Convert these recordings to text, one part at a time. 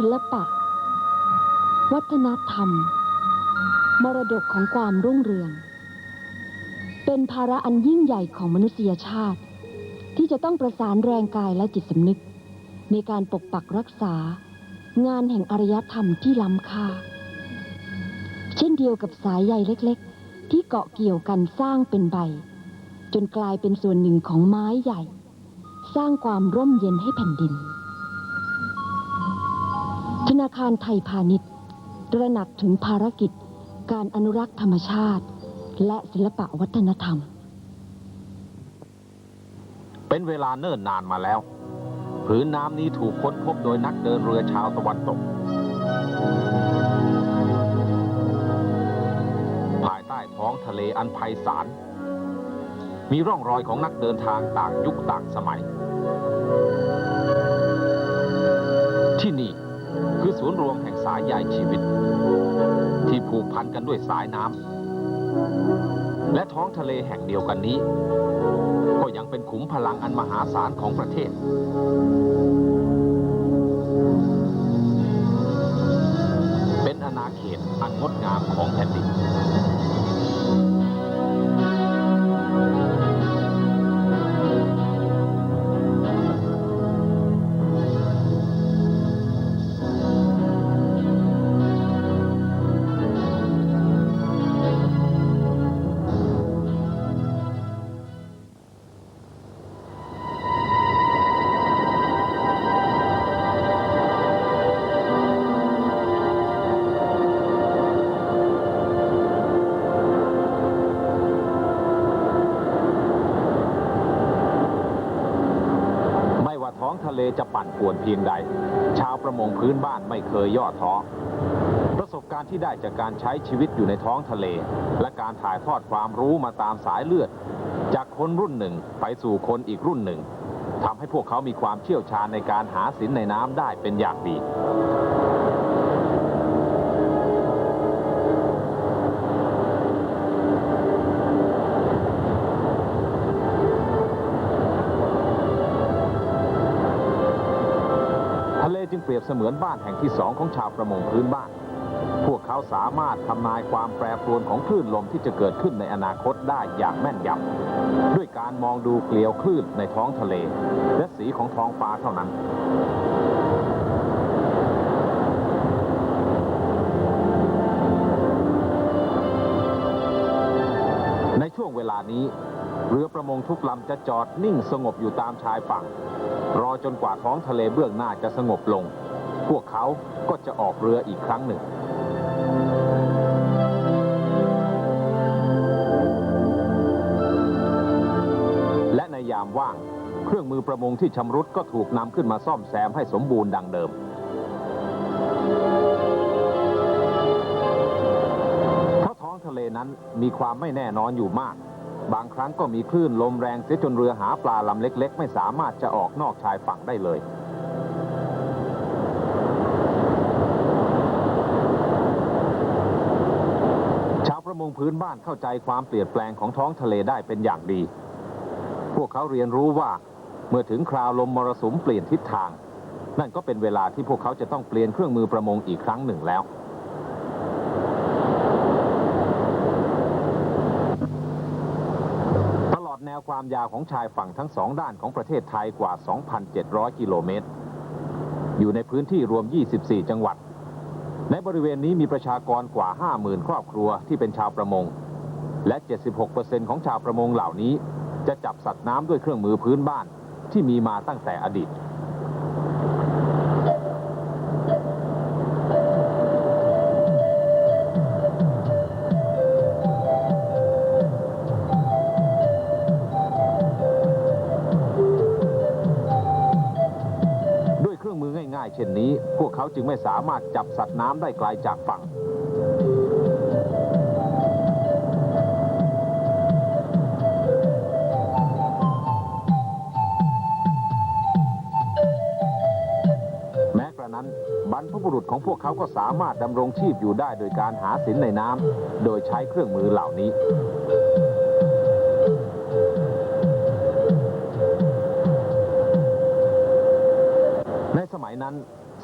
ศิลปะ วัฒนธรรม มรดกของความรุ่งเรือง เป็นภาระอันยิ่งใหญ่ของมนุษยชาติ ที่จะต้องประสานแรงกายและจิตสำนึก ในการปกปักรักษางานแห่งอารยธรรมที่ล้ำค่า เช่นเดียวกับสายใยเล็กๆ ที่เกาะเกี่ยวกันสร้างเป็นใบ จนกลายเป็นส่วนหนึ่งของไม้ใหญ่ สร้างความร่มเย็นให้แผ่นดิน นาคารไทยพาณิชย์ตระหนักถึงภารกิจการอนุรักษ์ธรรมชาติ และศิลปะวัฒนธรรม เป็นเวลาเนิ่นนานมาแล้ว ผืนน้ำนี้ถูกค้นพบโดยนักเดินเรือชาวตะวันตก ภายใต้ท้องทะเลอันไพศาล มีร่องรอยของนักเดินทางต่างยุคต่างสมัย ที่นี่ คือศูนย์รวมแห่งสายใหญ่ชีวิต ที่ผูกพันกันด้วยสายน้ำและท้องทะเลแห่งเดียวกันนี้ ก็ยังเป็นขุมพลังอันมหาศาลของประเทศ เป็นอาณาเขตอันงดงามของแผ่นดิน ทะเลจะปั่นป่วนเพียงใด ชาวประมงพื้นบ้านไม่เคยย่อท้อประสบการณ์ที่ได้จากการใช้ชีวิตอยู่ในท้องทะเล และการถ่ายทอดความรู้มาตามสายเลือด จากคนรุ่นหนึ่งไปสู่คนอีกรุ่นหนึ่งทำให้พวกเขามีความเชี่ยวชาญในการหาสินในน้ำได้เป็นอย่างดี เปรียบเสมือนบ้านแห่งที่สองของชาวประมงพื้นบ้าน พวกเขาสามารถทำนายความแปรปรวนของคลื่นลมที่จะเกิดขึ้นในอนาคตได้อย่างแม่นยำด้วยการมองดูเกลียวคลื่นในท้องทะเล และสีของท้องฟ้าเท่านั้นในช่วงเวลานี้ เรือประมงทุกลำจะจอดนิ่งสงบอยู่ตามชายฝั่ง รอจนกว่าท้องทะเลเบื้องหน้าจะสงบลง พวกเขาก็จะออกเรืออีกครั้งหนึ่ง และในยามว่าง เครื่องมือประมงที่ชำรุดก็ถูกนำขึ้นมาซ่อมแซมให้สมบูรณ์ดังเดิมเพราะท้องทะเลนั้นมีความไม่แน่นอนอยู่มาก บางครั้งก็มีคลื่นลมแรงเสียจนเรือหาปลาลำเล็ก ๆ ไม่สามารถจะออกนอกชายฝั่งได้เลย ชาวประมงพื้นบ้านเข้าใจความเปลี่ยนแปลงของท้องทะเลได้เป็นอย่างดี พวกเขาเรียนรู้ว่าเมื่อถึงคราวลมมรสุมเปลี่ยนทิศทาง นั่นก็เป็นเวลาที่พวกเขาจะต้องเปลี่ยนเครื่องมือประมงอีกครั้งหนึ่งแล้ว ตลอดแน วความยาวของชายฝั่งทั้งสองด้านของประเทศไทยกว่า 2,700 กิโลเมตร อยู่ในพื้นที่รวม 24 จังหวัด ในบริเวณนี้มีประชากรกว่า 50,000 ครอบครัวที่เป็นชาวประมง และ 76%ของชาวประมงเหล่านี้ จะจับสัตว์น้ำด้วยเครื่องมือพื้นบ้านที่มีมาตั้งแต่อดีต เช่นนี้ พวกเขาจึงไม่สามารถจับสัตว์น้ำได้ไกลจากฝั่ง แม้กระนั้นบรรพบุรุษของพวกเขาก็สามารถดำรงชีพอยู่ได้โดยการหาสินในน้ำโดยใช้เครื่องมือเหล่านี้ นั้น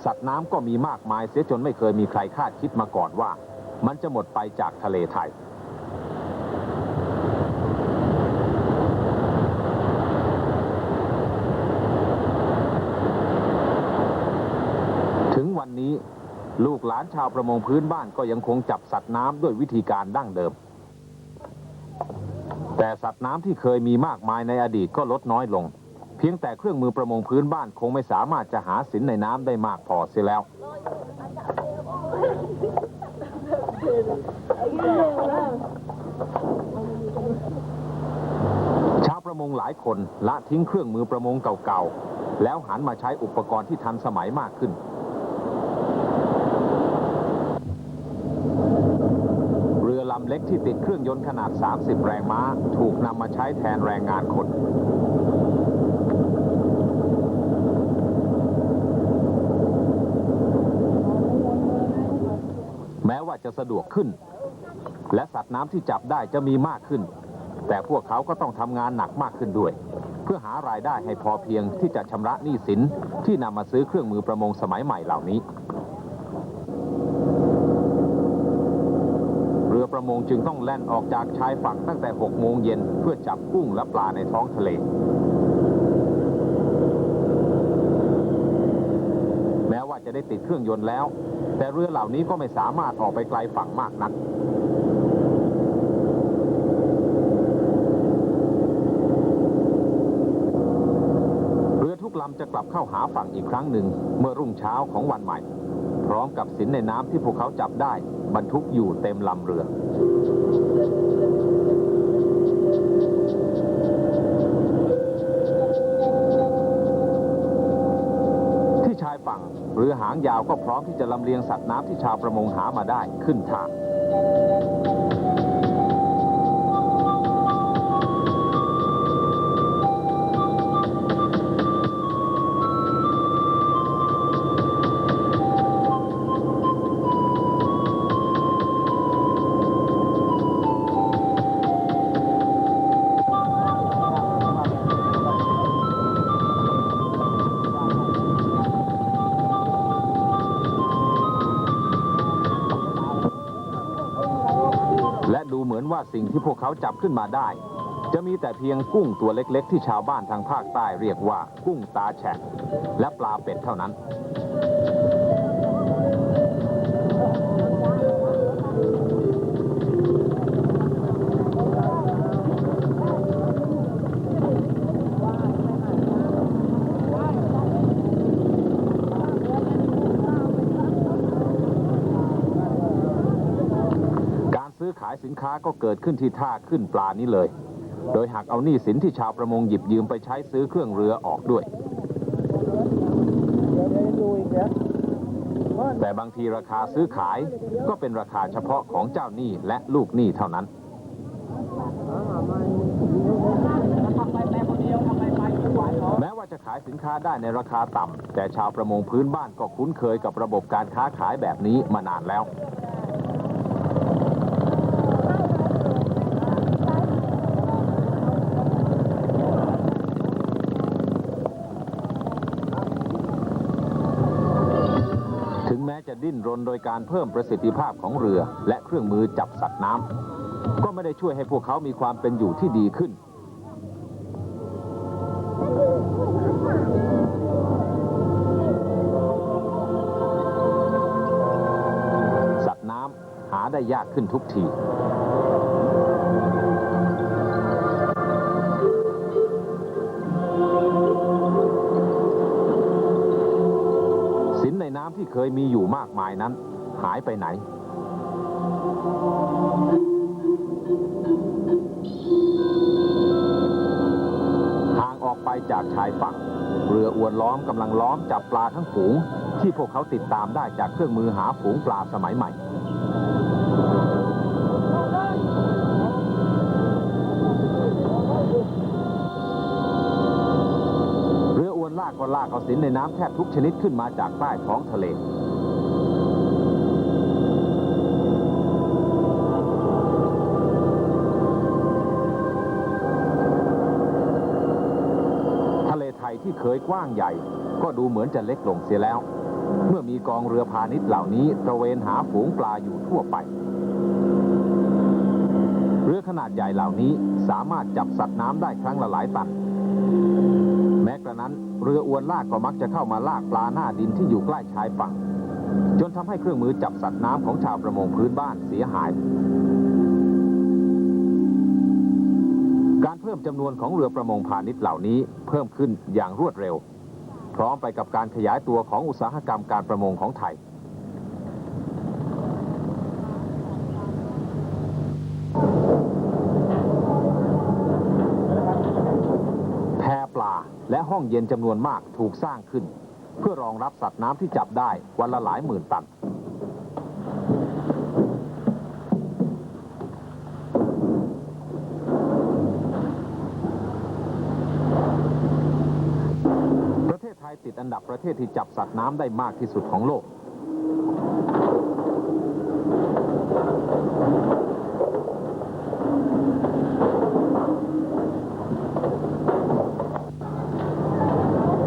สัตว์น้ำก็มีมากมายเสียจนไม่เคยมีใครคาดคิดมาก่อนว่า มันจะหมดไปจากทะเลไทยถึงวันนี้ลูกหลานชาวประมงพื้นบ้านก็ยังคงจับสัตว์น้ำด้วยวิธีการดั้งเดิม แต่สัตว์น้ำที่เคยมีมากมายในอดีตก็ลดน้อยลง พียงแต่เครื่องมือประมงพื้นบ้านคงไม่สามารถจะหาสินในน้ำได้มากพอเสียแล้ว ชาวประมงหลายคนละทิ้งเครื่องมือประมงเก่าๆ แล้วหันมาใช้อุปกรณ์ที่ทันสมัยมากขึ้น เรือลำเล็กที่ติดเครื่องยนต์ขนาด 30 แรงม้า ถูกนำมาใช้แทนแรงงานคน แม้ว่าจะ สะดวกขึ้น และสัตว์น้ำที่จับได้จะมีมากขึ้น แต่พวกเขาก็ต้องทำงานหนักมากขึ้นด้วย เพื่อหารายได้ให้พอเพียงที่จะชำระหนี้สินที่นำมาซื้อเครื่องมือประมงสมัยใหม่เหล่านี้ เรือประมงจึงต้องแล่นออกจากชายฝั่งตั้งแต่6โมงเย็นเพื่อจับกุ้งและปลาในท้องทะเลแม้ว่าจะได้ติดเครื่องยนต์แล้ว แต่เรือเหล่านี้ก็ไม่สามารถออกไปไกลฝั่งมากนัก เรือทุกลำจะกลับเข้าหาฝั่งอีกครั้งหนึ่ง เมื่อรุ่งเช้าของวันใหม่ พร้อมกับสินในน้ำที่พวกเขาจับได้ บรรทุกอยู่เต็มลำเรือ รือหางยาวก็พร้อมที่จะลำเลียงสัตว์น้ำที่ชาวประมงหามาได้ขึ้นทาง สิ่งที่พวกเขาจับขึ้นมาได้ จะมีแต่เพียงกุ้งตัวเล็กๆ ที่ชาวบ้านทางภาคใต้เรียกว่ากุ้งตาแฉะและปลาเป็ดเท่านั้นารซื้อขายสินค้าก็เกิดขึ้นที่ท่าขึ้นปลานี้เลย โดยหากเอาหนี้สินที่ชาวประมงหยิบยืมไปใช้ซื้อเครื่องเรือออกด้วย แต่บางทีราคาซื้อขายก็เป็นราคาเฉพาะของเจ้าหนี้และลูกหนี้เท่านั้นแม้ว่าจะขายสินค้าได้ในราคาต่ำแต่ชาวประมงพื้นบ้านก็คุ้นเคยกับระบบการค้าขายแบบนี้มานานแล้ว ถึงแม้จะดิ้น รนโดยการเพิ่มประสิทธิภาพของเรือ และเครื่องมือจับสัตว์น้ำก็ไม่ได้ช่วยให้พวกเขามีความเป็นอยู่ที่ดีขึ้น สัตว์น้ำหาได้ยากขึ้นทุกที ที่เคยมีอยู่มากมายนั้น หายไปไหนห่างออกไปจากชายฝั่ง เรืออวนล้อมกำลังล้อมจับปลาทั้งฝูง ที่พวกเขาติดตามได้จากเครื่องมือหาฝูงปลาสมัยใหม่ กก็ลากเอาสินในน้ำแทบทุกชนิดขึ้นมาจากใต้ท้องทะเล ทะเลไทยที่เคยกว้างใหญ่ ก็ดูเหมือนจะเล็กลงเสียแล้ว เมื่อมีกองเรือพาณิชย์เหล่านี้ตระเวนหาฝูงปลาอยู่ทั่วไป เรือขนาดใหญ่เหล่านี้สามารถจับสัตว์น้ำได้ครั้งละหลายตัน แม้กระนั้นเรืออวนลากก็มักจะเข้ามาลากปลาหน้าดินที่อยู่ใกล้ชายฝั่ง จนทำให้เครื่องมือจับสัตว์น้ำของชาวประมงพื้นบ้านเสียหาย การเพิ่มจำนวนของเรือประมงพาณิชย์เหล่านี้เพิ่มขึ้นอย่างรวดเร็ว พร้อมไปกับการขยายตัวของอุตสาหกรรมการประมงของไทย ห้องเย็นจำนวนมากถูกสร้างขึ้น เพื่อรองรับสัตว์น้ำที่จับได้วันละหลายหมื่นตันประเทศไทยติดอันดับประเทศที่จับสัตว์น้ำได้มากที่สุดของโลก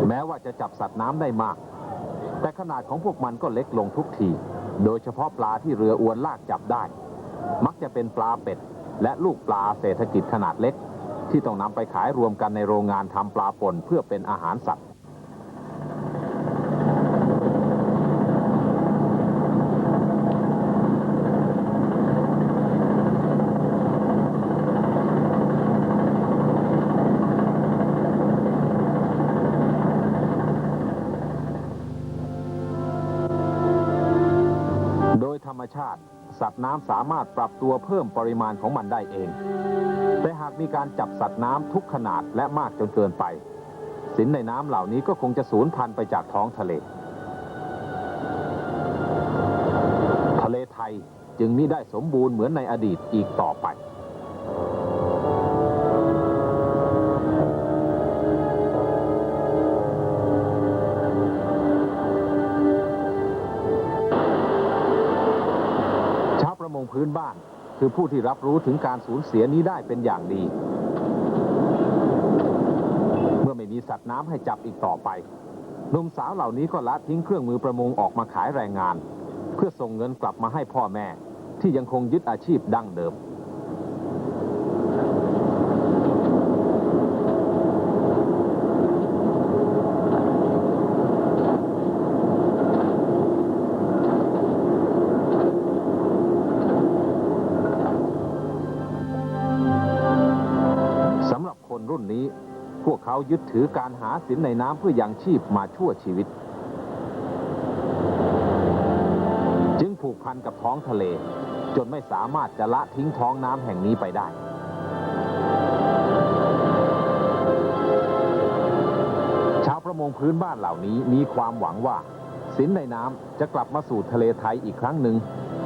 แม้ว่า จับสัตว์น้ำได้มาก แต่ขนาดของพวกมันก็เล็กลงทุกที โดยเฉพาะปลาที่เรืออวนลากจับได้ มักจะเป็นปลาเป็ด และลูกปลาเศรษฐกิจขนาดเล็ก ที่ต้องนำไปขายรวมกันในโรงงานทำปลาป่นเพื่อเป็นอาหารสัตว์ สัตว์น้ำสามารถปรับตัวเพิ่มปริมาณของมันได้เอง แต่หากมีการจับสัตว์น้ำทุกขนาดและมากจนเกินไป สินในน้ำเหล่านี้ก็คงจะสูญพันธุ์ไปจากท้องทะเล ทะเลไทยจึงมิได้สมบูรณ์เหมือนในอดีตอีกต่อไป พื้นบ้าน คือผู้ที่รับรู้ถึงการสูญเสียนี้ได้เป็นอย่างดี เมื่อไม่มีสัตว์น้ำให้จับอีกต่อไปหนุ่มสาวเหล่านี้ก็ละทิ้งเครื่องมือประมงออกมาขายแรงงาน เพื่อส่งเงินกลับมาให้พ่อแม่ที่ยังคงยึดอาชีพดั้งเดิม พวกเขายึดถือการหาสินในน้ำเพื่อยังชีพมาชั่วชีวิต จึงผูกพันกับท้องทะเล จนไม่สามารถจะละทิ้งท้องน้ำแห่งนี้ไปได้ ชาวประมงพื้นบ้านเหล่านี้มีความหวังว่าสินในน้ำจะกลับมาสู่ทะเลไทยอีกครั้งหนึ่ง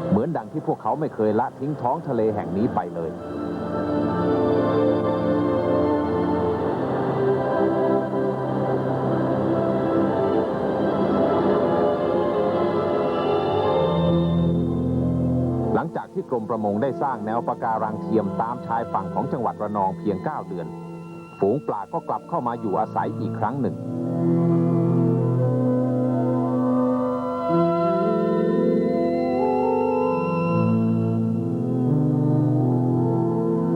เหมือนดังที่พวกเขาไม่เคยละทิ้งท้องทะเลแห่งนี้ไปเลย ที่กรมประมงได้สร้างแนวปะการังเทียมตามชายฝั่งของจังหวัดระนองเพียง 9 เดือน ฝูงปลาก็กลับเข้ามาอยู่อาศัยอีกครั้งหนึ่ง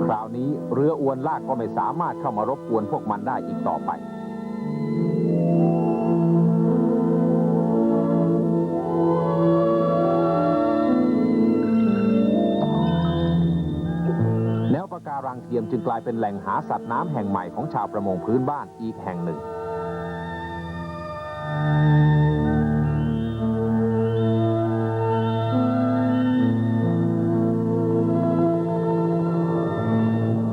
คราวนี้เรืออวนลากก็ไม่สามารถเข้ามารบกวนพวกมันได้อีกต่อไป ปะการังเทียมจึงกลายเป็นแหล่งหาสัตว์น้ำแห่งใหม่ของชาวประมงพื้นบ้านอีกแห่งหนึ่ง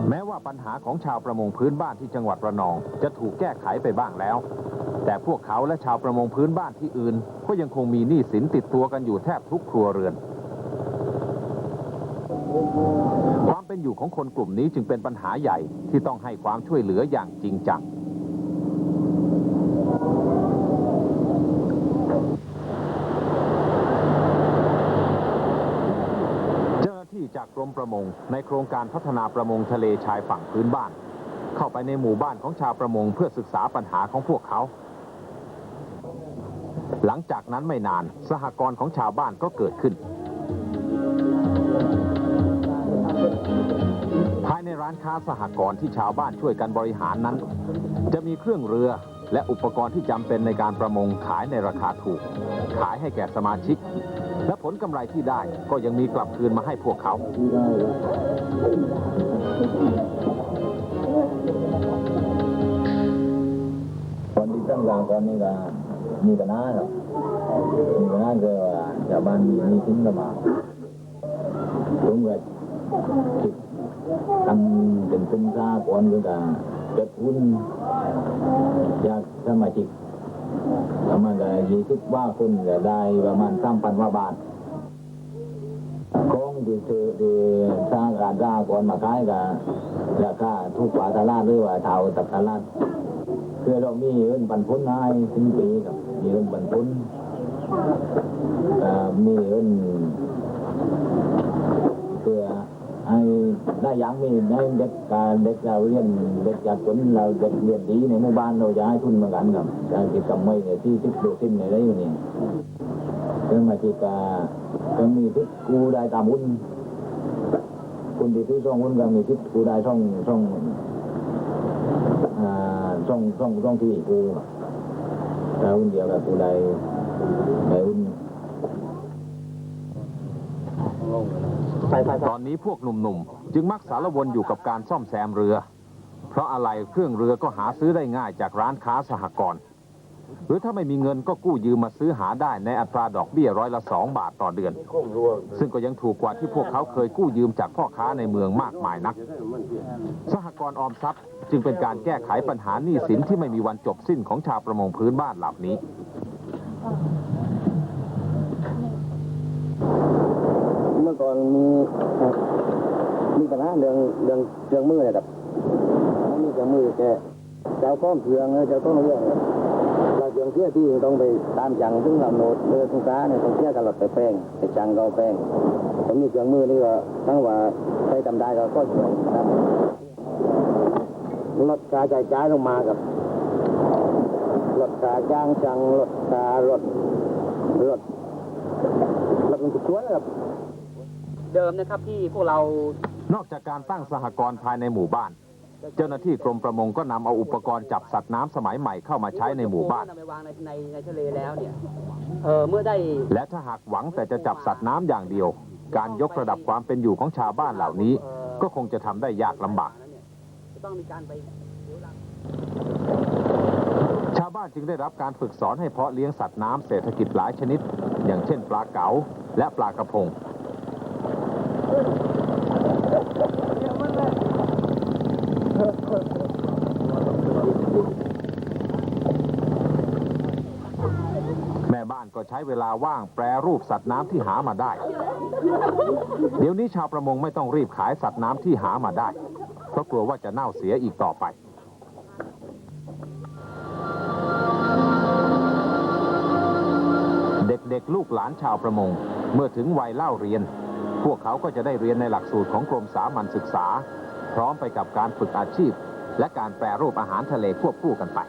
แม้ว่าปัญหาของชาวประมงพื้นบ้านที่จังหวัดระนอง จะถูกแก้ไขไปบ้างแล้ว แต่พวกเขาและชาวประมงพื้นบ้านที่อื่น ก็ยังคงมีหนี้สินติดตัวกันอยู่แทบทุกครัวเรือน เป็นอยู่ของคนกลุ่มนี้จึงเป็นปัญหาใหญ่ที่ต้องให้ความช่วยเหลืออย่างจริงจังเจ้าหน้าที่จากกรมประมงในโครงการพัฒนาประมงทะเลชายฝั่งพื้นบ้าน เข้าไปในหมู่บ้านของชาวประมงเพื่อศึกษาปัญหาของพวกเขา หลังจากนั้นไม่นานสหกรณ์ของชาวบ้านก็เกิดขึ้นายในร้านค้าสหกรณ์ที่ชาวบ้านช่วยกันบริหารนั้น จะมีเครื่องเรือและอุปกรณ์ที่จำเป็นในการประมงขายในราคาถูก ขายให้แก่สมาชิก และผลกำไรที่ได้ก็ยังมีกลับคืนมาให้พวกเขาตอนที่ตั้งรางก่อนนี่ก็มีปัญหาครับมีปัญหาคือว่าชาวบ้านมีมีสินกันมาผมก็คิด ตั้งเป็นกลุ่มสาก่อนคือการจัดหุ้นจากสมาชิกประมาณก็ยี่สิบว่าคนก็ได้ประมาณสามพันว่าบาทของที่ซื้อที่สร้างการสร้างก่อนมาขายก็ราคาถูกกว่าตลาดหรือว่าเท่าตับตลาดคือเรามีเงินปันผลให้สิ้นปีครับมีเงินปันผลเอ่มีเงินเพื่อ ให้ได้อยังมีได้เด็กการเด็กเราเรียนเด็กจากคนเราเด็กเรียนดีในหมู่บ้านเราจะให้ทุนเหมือนกันครับการกิจกรรมไม่เนี่ยที่ที่ดูสิ้นในได้อยู่นี่เรื่องมาจิกาก็มีทิศกูได้ตามหุ้นคนที่ซื้อช่องหุ้นก็มีทิศกูได้ช่องช่องอ่าช่องช่องช่องที่กูแล้วหุ้นเดียวกับกูได้ได้หุ้น ตอนนี้พวกหนุ่มๆ จึงมักสารวนอยู่กับการซ่อมแซมเรือ เพราะอะไรเครื่องเรือก็หาซื้อได้ง่ายจากร้านค้าสหกรณ์หรือถ้าไม่มีเงินก็กู้ยืมมาซื้อหาได้ในอัตราดอกเบี้ยร้อยละสองบาทต่อเดือน ซึ่งก็ยังถูกกว่าที่พวกเขาเคยกู้ยืมจากพ่อค้าในเมืองมากมายนัก สหกรณ์ออมทรัพย์จึงเป็นการแก้ไขปัญหาหนี้สินที่ไม่มีวันจบสิ้นของชาวประมงพื้นบ้านเหล่านี้ มื่อก่อนมีมีปัญหาเรื่องเรื่องเรื่องมือนะครับมีเรื่องมือแกเจ้าก้อมเพืองเจ้าก้อมเรื่องเราเรื่องเสียที่ต้องไปตามจังซึ่งเราโนดเรือทุกค้าเนี่ยต้องเสียกันหลอดไปแป้งไปจังก็เอาแป้งผมมีเครื่องมือนี่ก็ทั้งว่าใช้ทำได้ก็ก็ช่วยครับลดค่าใช้จ่ายลงมากับลดค่าจ้างจังลดค่ารถรถรถมันทุกส่วนนะครับ เดิมนะครับที่พวกเรานอกจากการตั้งสหกรณ์ภายในหมู่บ้าน เจ้าหน้าที่กรมประมงก็นำเอาอุปกรณ์จับสัตว์น้ำสมัยใหม่เข้ามาใช้ในหมู่บ้านนำไปวางในในในทะเลแล้วเนี่ยเออเมื่อได้ และถ้าหากหวังแต่จะจับสัตว์น้ำอย่างเดียว การยกระดับความเป็นอยู่ของชาวบ้านเหล่านี้ ก็คงจะทำได้ยากลำบาก จะต้องมีการไปชาวบ้านจึงได้รับการฝึกสอนให้เพาะเลี้ยงสัตว์น้ำเศรษฐกิจหลายชนิด อย่างเช่นปลาเก๋าและปลากระพง แม่บ้านก็ ใช้เวลาว่างแปรรูปสัตว์น้ำที่หามาได้ เดี๋ยวนี้ชาวประมงไม่ต้องรีบขายสัตว์น้ำที่หามาได้ เพราะกลัวว่าจะเน่าเสียอีกต่อไปเด็กๆลูกหลานชาวประมง เมื่อถึงวัยเล่าเรียน พวกเขาก็จะได้เรียนในหลักสูตรของกรมสามัญศึกษา พร้อมไปกับการฝึกอาชีพ และการแปรรูปอาหารทะเลควบคู่กันไป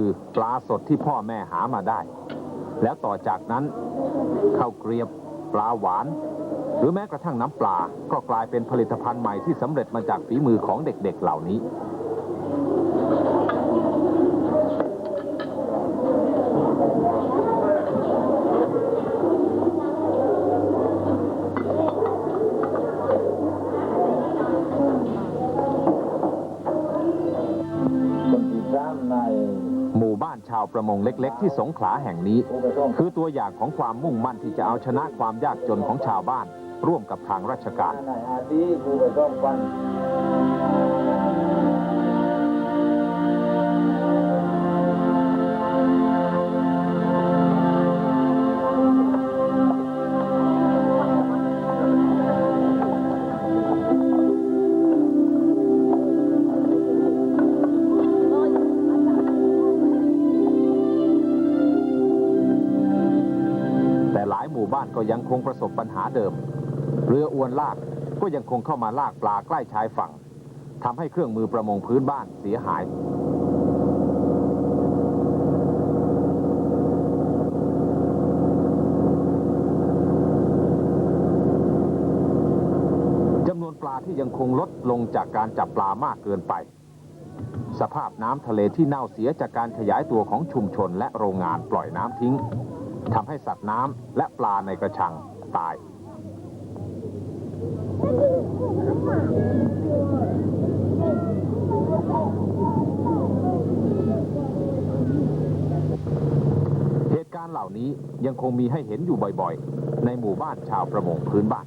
คือปลาสดที่พ่อแม่หามาได้ แล้วต่อจากนั้นข้าวเกรียบปลาหวาน หรือแม้กระทั่งน้ำปลาก็กลายเป็นผลิตภัณฑ์ใหม่ที่สำเร็จมาจากฝีมือของเด็กๆเหล่านี้ ประมงเล็ก ๆ ที่สงขลาแห่งนี้ คือตัวอย่างของความมุ่งมั่นที่จะเอาชนะความยากจนของชาวบ้าน ร่วมกับทางราชการ ก็ยังคงประสบปัญหาเดิม เรืออวนลากก็ยังคงเข้ามาลากปลาใกล้ชายฝั่งทำให้เครื่องมือประมงพื้นบ้านเสียหายจำนวนปลาที่ยังคงลดลงจากการจับปลามากเกินไป สภาพน้ำทะเลที่เน่าเสียจากการขยายตัวของชุมชนและโรงงานปล่อยน้ำทิ้ง ทำให้สัตว์น้ำและปลาในกระชังตาย เหตุการณ์เหล่านี้ยังคงมีให้เห็นอยู่บ่อยๆ ในหมู่บ้านชาวประมงพื้นบ้าน